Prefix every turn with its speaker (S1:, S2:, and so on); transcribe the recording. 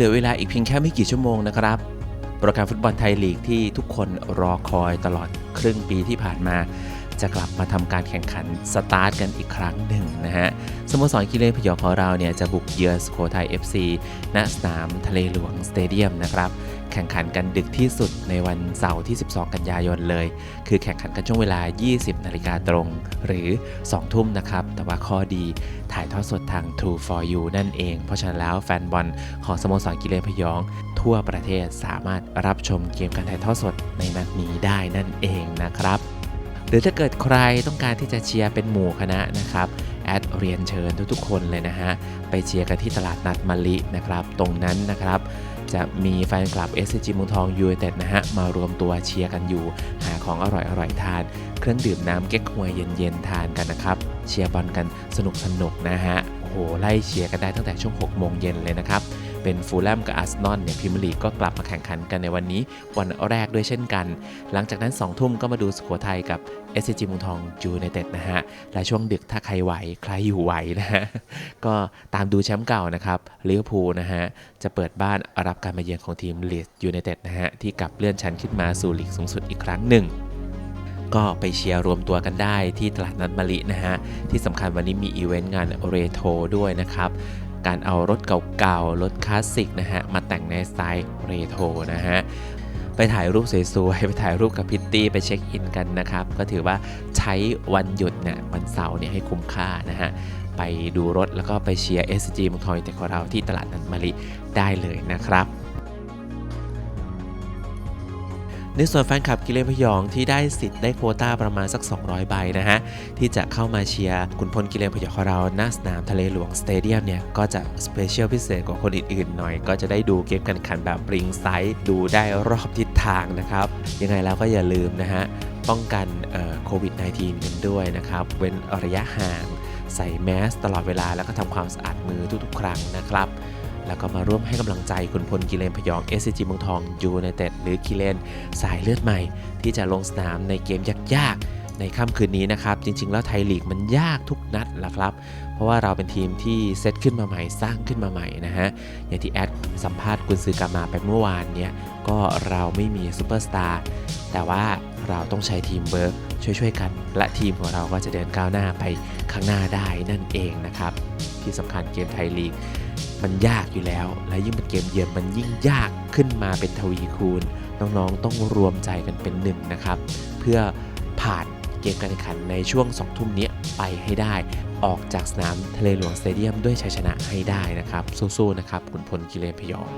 S1: ลือเวลาอีกเพียงแค่ไม่กี่ชั่วโมงนะครับ โปรแกรมฟุตบอลไทยลีกที่ทุกคนรอคอยตลอดครึ่งปีที่ผ่านมา จะกลับมาทำการแข่งขันสตาร์ทกันอีกครั้งหนึ่งนะฮะสโมสรกีฬาพยองของเราเนี่ยจะบุกเยือนสุโขทัย FC ณสนามทะเลหลวงสเตเดียมนะครับ แข่งขันกันดึกที่สุดในวันเสาร์ที่ 12 กันยายนเลย คือแข่งขันกันช่วงเวลา 20 นาฬิกาตรง หรือ 2 ทุ่มนะครับ แต่ว่าข้อดีถ่ายทอดสดทาง True for You นั่นเอง เพราะฉะนั้นแล้วแฟนบอลของสโมสรกีฬาพยอง ทั่วประเทศสามารถรับชมเกมการถ่ายทอดสดในนัดนี้ได้นั่นเองนะครับหรือถ้าเกิดใครต้องการที่จะเชียร์เป็นหมู่คณะนะครับ แอดเรียนเชิญทุกๆคนเลยนะฮะ ไปเชียร์กันที่ตลาดนัดมะลินะครับ ตรงนั้นนะครับ จะมีแฟนคลับ s c g เมืองทองยูเนเต็ดนะฮะ มารวมตัวเชียร์กันอยู่ หาของอร่อยอร่อยทาน เครื่องดื่มน้ำเก๊กฮวยเย็นๆ ทานกันนะครับ เชียร์บอลกันสนุกสนะฮะโอ้โหไล่เชียร์กันได้ตั้งแต่ช่วง 6 โมงเย็นเลยนะครับ เป็นฟูลแลมกับอาร์เซนอลเนี่ยพิมลีกก็กลับมาแข่งขันกันในวันนี้วันแรกด้วยเช่นกัน หลังจากนั้น2ทุ่มก็มาดูสุโขทัยกับ s c g เมืองทองยูไนเต็ดนะฮะ และช่วงดึกถ้าใครไหว ใครอยู่ไหวนะฮะ ก็ตามดูแชมป์เก่านะครับลิเวอร์พูลนะฮะ จะเปิดบ้านรับการมาเยือนของทีมลีดยูไนเต็ดนะฮะ ที่กลับเลื่อนชั้นขึ้นมาสู่ลีกสูงสุดอีกครั้งหนึ่งก็ไปเชียร์รวมตัวกันได้ที่ตลาดนัดมะลินะฮะ ที่สำคัญวันนี้มีอีเวนต์งานเรโทรด้วยนะครับ การเอารถเก่าๆ รถคลาสสิกนะฮะ มาแต่งในสไตล์เรโทรนะฮะ ไปถ่ายรูปสวยๆ ไปถ่ายรูปกับพิตตี้ ไปเช็คอินกันนะครับ ก็ถือว่าใช้วันหยุดเนี่ยวันเสาร์เนี่ยให้คุ้มค่านะฮะ ไปดูรถแล้วก็ไปเชียร์ SG มุงทองยูไนเต็ดของเราที่ตลาดนัดมะลิได้เลยนะครับ ในส่วนแฟนคลับกิเลนพยองที่ได้สิทธิ์ได้โควต้าประมาณสัก 200 ใบนะฮะ ที่จะเข้ามาเชียร์ขุนพลกิเลนพยองของเราหน้าสนามทะเลหลวงสเตเดียมเนี่ย ก็จะสเปเชียลพิเศษกว่าคนอื่นๆหน่อย ก็จะได้ดูเกมการแข่งขันแบบริงไซด์ดูได้รอบทิศทางนะครับ ยังไงแล้วก็อย่าลืมนะฮะ ป้องกันโควิด -19 กันด้วยนะครับ เว้นระยะห่าง ใส่แมสตลอดเวลาแล้วก็ทำความสะอาดมือทุกๆ ครั้งนะครับ แล้วก็มาร่วมให้กำลังใจคุณพลกิเลนพยอง s c g เมืองทองยูไนเต็ดหรือกิเลนสายเลือดใหม่ ที่จะลงสนามในเกมยากๆ ในค่ำคืนนี้นะครับ จริง ๆ แล้วไทยลีกมันยากทุกนัดละครับ เพราะว่าเราเป็นทีมที่เซตขึ้นมาใหม่สร้างขึ้นมาใหม่นะฮะ อย่างที่แอดสัมภาษณ์กุนซือกามาไปเมื่อวานเนี้ยก็เราไม่มีซูเปอร์สตาร์แต่ว่าเราต้องใช้ทีมเวิร์กช่วยๆกัน และทีมของเราก็จะเดินก้าวหน้าไปข้างหน้าได้นั่นเองนะครับ ที่สำคัญเกมไทยลีก มันยากอยู่แล้ว และยิ่งเป็นเกมเยือนมันยิ่งยากขึ้นมาเป็นทวีคูณ น้องๆต้องรวมใจกันเป็นหนึ่งนะครับ เพื่อผ่านเกมการแข่งขันในช่วง2ทุ่มนี้ไปให้ได้ ออกจากสนามทะเลหลวงสเตเดียมด้วยชัยชนะให้ได้นะครับ สู้ๆนะครับขุนพลกิเลนพยอง